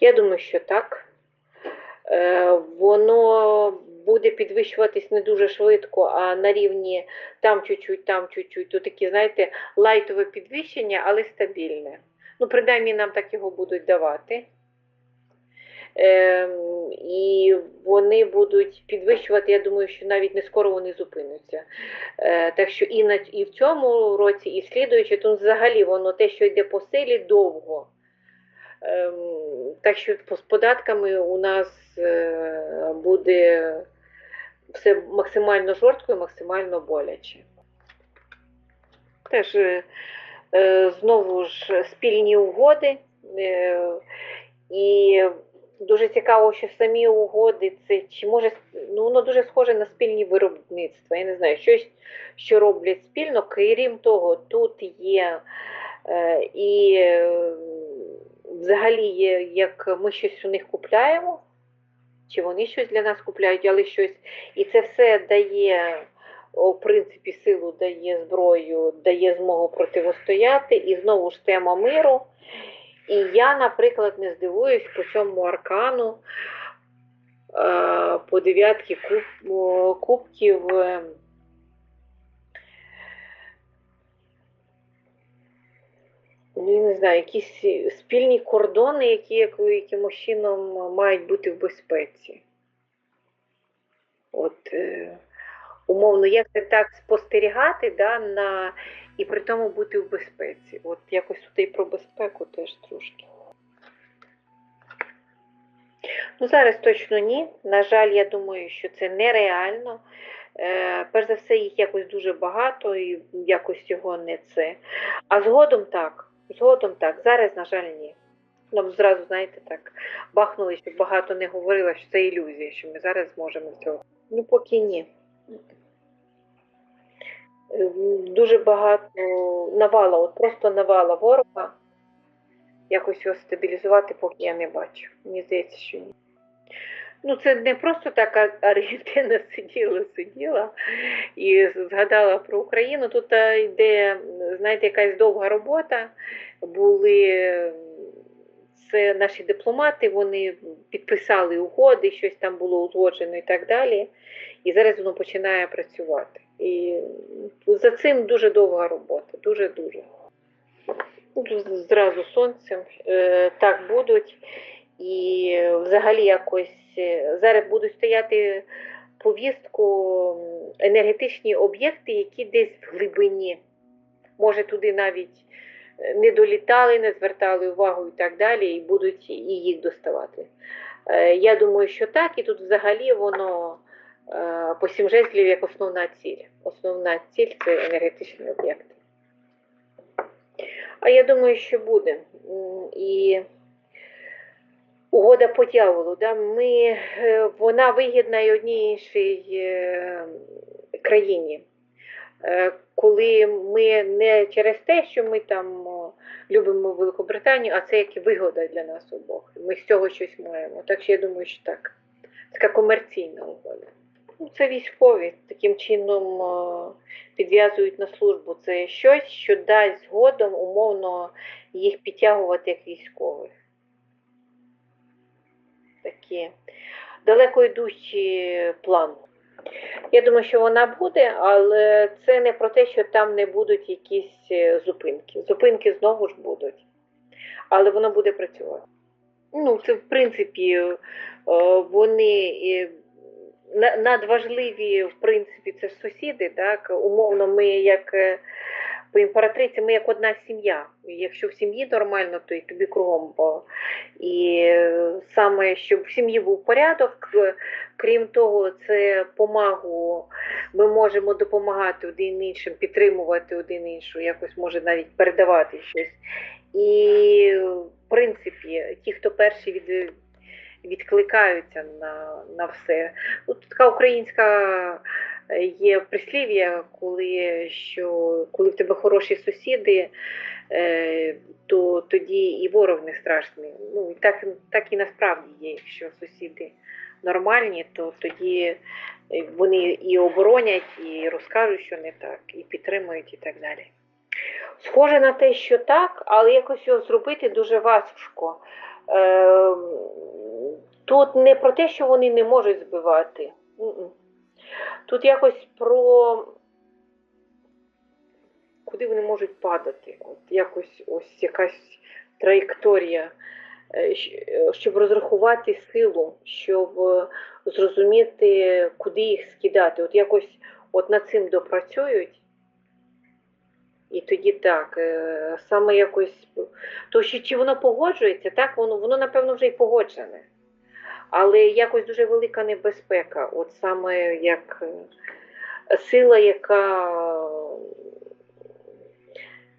Я думаю, що так. Е, Воно буде підвищуватись не дуже швидко, а на рівні там чуть-чуть, там чуть-чуть. То такі, знаєте, лайтове підвищення, але стабільне. Ну, принаймні нам так його будуть давати. Ем, і вони будуть підвищувати, я думаю, що навіть не скоро вони зупиняться. Е, так що і, на, і в цьому році, і слідуючи, то взагалі воно те, що йде по силі, довго. Ем, так що з податками у нас е, буде все максимально жорстко і максимально боляче. Теж е, е, знову ж спільні угоди. І дуже цікаво, що самі угоди це чи може ну воно дуже схоже на спільні виробництва. Я не знаю, щось, що роблять спільно. Крім того, тут є і взагалі є, як ми щось у них купляємо, чи вони щось для нас купляють, але щось. І це все дає, в принципі, силу, дає зброю, дає змогу противостояти. І знову ж тема миру. І я, наприклад, не здивуюсь по цьому аркану, е, по дев'ятки куб, кубків. Я не знаю, якісь спільні кордони, які як- якимось чином мають бути в безпеці. От, е, умовно, як це так спостерігати, да, на, і при тому бути в безпеці. От якось тут і про безпеку теж трошки. Ну, зараз точно ні. На жаль, я думаю, що це нереально. Е, перш за все, їх якось дуже багато, і якось цього не це. А згодом так. Згодом так. Зараз, на жаль, ні. Нам зразу, знаєте, так бахнули, щоб багато не говорила, що це ілюзія, що ми зараз зможемо цього. Ну, поки ні. Е, Дуже багато навала, от просто навала ворога. Якось його стабілізувати, поки я не бачу. Мені здається, що ні. Ну, це не просто так Аргентина сиділа, сиділа і згадала про Україну. Тут а, йде, знаєте, якась довга робота. Були це наші дипломати, вони підписали угоди, щось там було узгоджено і так далі. І зараз воно починає працювати. І за цим дуже довга робота, дуже-дуже. Ну, Зразу сонцем е, так будуть. І взагалі якось е, зараз будуть стояти повістку енергетичні об'єкти, які десь в глибині. Може, туди навіть е, не долітали, не звертали увагу і так далі, і будуть і їх доставати. Е, Я думаю, що так, і тут взагалі воно по сім жезлів як основна ціль. Основна ціль це енергетичні об'єкти. А я думаю, що буде. І угода по дьяволу, да? Ми, е, вона вигідна і одній іншій е, країні. Е, Коли ми не через те, що ми там любимо Великобританію, а це як вигода для нас обох. Ми з цього щось маємо. Так що я думаю, що так. Така комерційна угода. Ну, це військові таким чином підв'язують на службу. Це щось, що дасть згодом умовно їх підтягувати як військових. Такі далеко йдучі плани. Я думаю, що вона буде, але це не про те, що там не будуть якісь е, зупинки. Зупинки знову ж будуть, але воно буде працювати. Ну, це в принципі е, вони е, надважливі, в принципі, це сусіди, так? Умовно, ми як по імператриці, ми як одна сім'я. Якщо в сім'ї нормально, то і тобі кругом. Бо... І саме, щоб в сім'ї був порядок, е, крім того, це помагу. Ми можемо допомагати один іншим, підтримувати один іншу, якось може навіть передавати щось. І в принципі, ті, хто перші від, відкликаються на, на все. Тут така українська є прислів'я, коли, що, коли в тебе хороші сусіди, е, то тоді і ворог не страшний. Ну, так, так і насправді є, якщо сусіди нормальні, то тоді е, вони і оборонять, і розкажуть, що не так, і підтримують, і так далі. Схоже на те, що так, але якось його зробити дуже важко. Е, Тут не про те, що вони не можуть збивати. Тут якось про куди вони можуть падати. От якось ось якась траєкторія, е, е, щоб розрахувати силу, щоб е, зрозуміти, куди їх скидати. От якось от над цим допрацюють. І тоді так, саме якось, то що чи воно погоджується, так, воно, воно напевно вже й погоджене. Але якось дуже велика небезпека, от саме як е, сила, яка,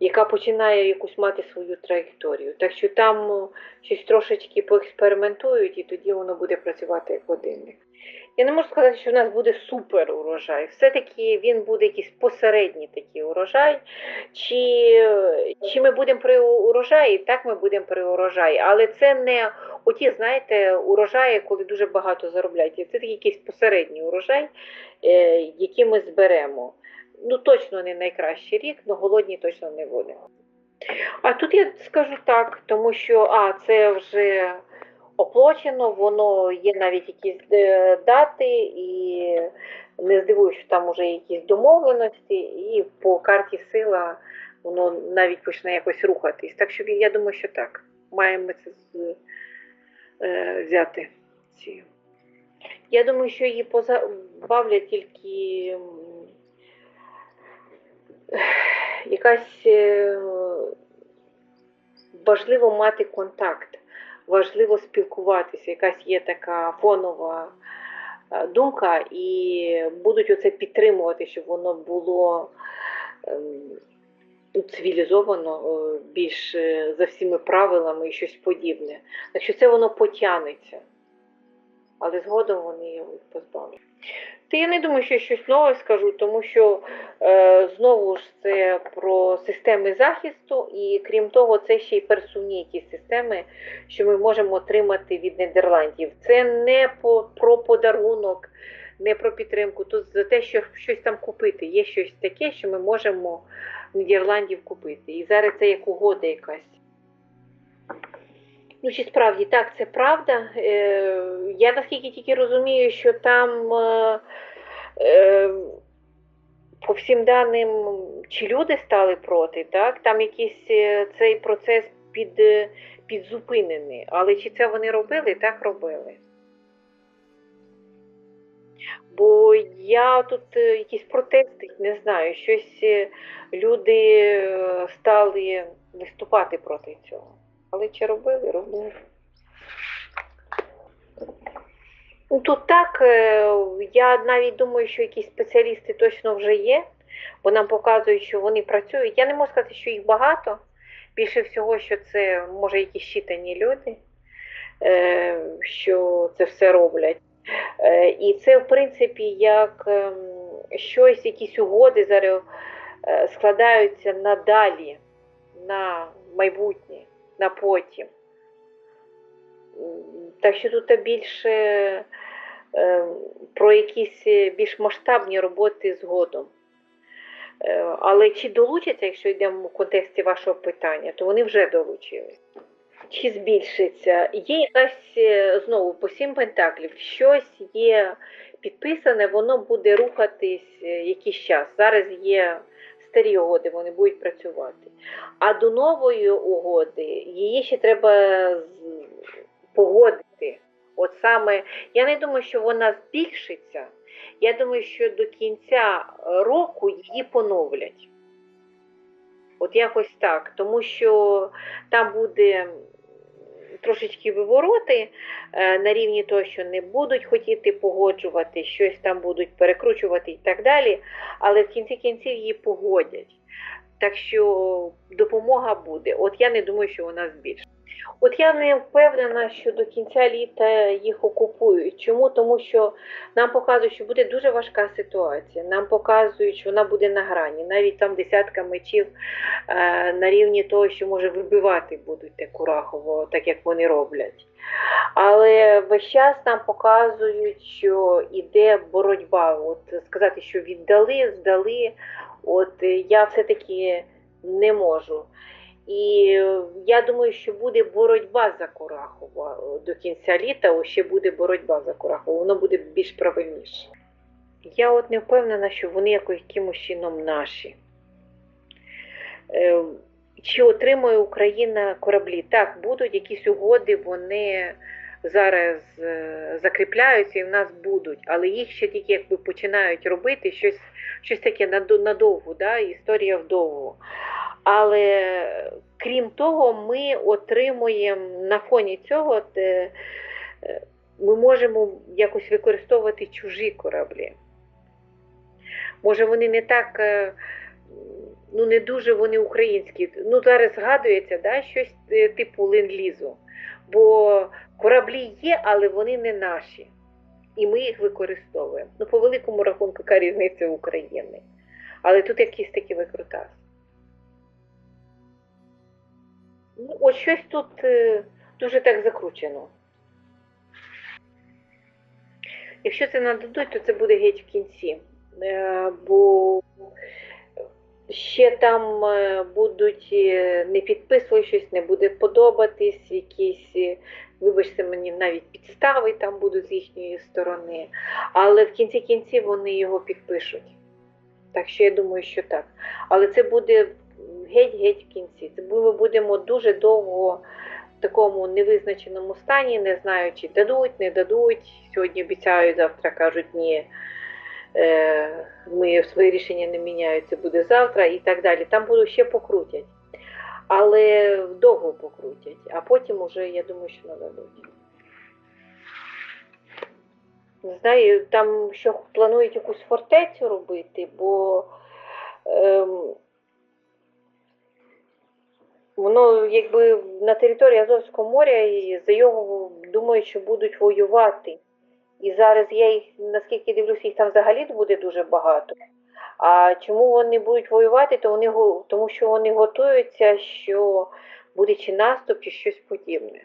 яка починає якусь мати свою траєкторію. Так що там е, щось трошечки поекспериментують, і тоді воно буде працювати як годинник. Я не можу сказати, що в нас буде супер урожай. Все-таки він буде якийсь посередній такий урожай. Чи, чи ми будемо при урожаї? Так, ми будемо при урожаї. Але це не оті, знаєте, урожаї, коли дуже багато заробляють. Це такий якийсь посередній урожай, е, який ми зберемо. Ну, точно не найкращий рік, але голодні точно не будемо. А тут я скажу так, тому що а, це вже оплачено, воно є навіть якісь е, дати, і не здивуюсь, що там вже якісь домовленості, і по карті сила воно навіть почне якось рухатись. Так що я думаю, що так. Маємо це е, взяти. Я думаю, що її позабавлять тільки якась е, важливо мати контакт, важливо спілкуватися, якась є така фонова е, думка, і будуть оце підтримувати, щоб воно було ем, ну, цивілізовано, е, більш е, за всіми правилами і щось подібне. Так що це воно потягнеться. Але згодом вони його позбавлять. Та я не думаю, що щось нове скажу, тому що е, знову ж це про системи захисту, і крім того, це ще й персумні якісь системи, що ми можемо отримати від Нідерландів. Це не по, про подарунок, не про підтримку, тут за те, що щось там купити. Є щось таке, що ми можемо Нідерландів купити. І зараз це як угода якась. Ну, чи справді так, це правда. Е, я наскільки тільки розумію, що там е, е, по всім даним, чи люди стали проти, так? Там якийсь е, цей процес під, е, підзупинений. Але чи це вони робили? Так робили. Бо я тут якісь протести, не знаю, щось люди стали виступати проти цього. Але чи робили? Робили. Ну, Тут так, е, я навіть думаю, що якісь спеціалісти точно вже є, бо нам показують, що вони працюють. Я не можу сказати, що їх багато. Більше всього, що це може якісь щитані люди, е, що це все роблять. Е, І це, в принципі, як ем, щось, якісь угоди зараз складаються надалі, на майбутнє, на потім. Так що тут більше е, про якісь більш масштабні роботи згодом. Е, Але чи долучаться, якщо йдемо в контексті вашого питання, то вони вже долучились. Чи збільшиться? Є якась е, знову по сім пентаклів, щось є підписане, воно буде рухатись якийсь час. Зараз є старі угоди, вони будуть працювати. А до нової угоди її ще треба погодити. От саме, я не думаю, що вона збільшиться. Я думаю, що до кінця року її поновлять. От якось так. Тому що там буде трошечки вивороти е, на рівні того, що не будуть хотіти погоджувати, щось там будуть перекручувати і так далі. Але в кінці кінців її погодять. Так що допомога буде. От я не думаю, що вона збільшить. От я не впевнена, що до кінця літа їх окупують. Чому? Тому що нам показують, що буде дуже важка ситуація. Нам показують, що вона буде на грані. Навіть там десятка мечів е, на рівні того, що може вибивати будуть Курахово, так як вони роблять. Але весь час нам показують, що іде боротьба. От сказати, що віддали, здали. От е, я все-таки не можу. І я думаю, що буде боротьба за Курахова до кінця літа. Ще буде боротьба за Курахова. Воно буде більш правильніше. Я от не впевнена, що вони якимось чином наші. Е, Чи отримує Україна кораблі? Так, будуть якісь угоди, вони зараз е, закріпляються і в нас будуть, але їх ще тільки якби починають робити щось, щось таке надовго, да? історія вдовго. Але крім того, ми отримуємо на фоні цього, те, е, ми можемо якось використовувати чужі кораблі. Може, вони не так, е, ну не дуже вони українські. Ну, зараз згадується да, щось типу ленд-лізу. Бо кораблі є, але вони не наші. І ми їх використовуємо. Ну, по великому рахунку, яка різниця України. Але тут якісь такі викрутаси. Ну, от щось тут е, дуже так закручено. Якщо це нададуть, то це буде геть в кінці. Е, бо ще там е, будуть не підписувати щось, не буде подобатись, якісь, вибачте мені, навіть підстави там будуть з їхньої сторони. Але в кінці кінців вони його підпишуть. Так що я думаю, що так. Але це буде геть-геть в кінці. Це ми будемо дуже довго в такому невизначеному стані, не знаючи, дадуть, не дадуть. Сьогодні обіцяють, завтра кажуть ні. Е, Ми свої рішення не міняють, це буде завтра і так далі. Там будуть ще покрутять. Але довго покрутять, а потім уже, я думаю, що нададуть. Не знаю, там що планують якусь фортецю робити, бо ем, воно якби на території Азовського моря і за його думають, що будуть воювати. І зараз я їх, наскільки дивлюсь, їх там взагалі буде дуже багато. А чому вони будуть воювати? То вони, тому що вони готуються, що буде чи наступ, чи щось подібне.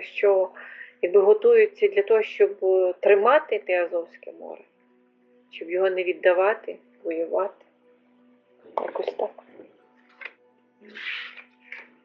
Що якби готуються для того, щоб тримати те Азовське море, щоб його не віддавати, воювати. Якось так.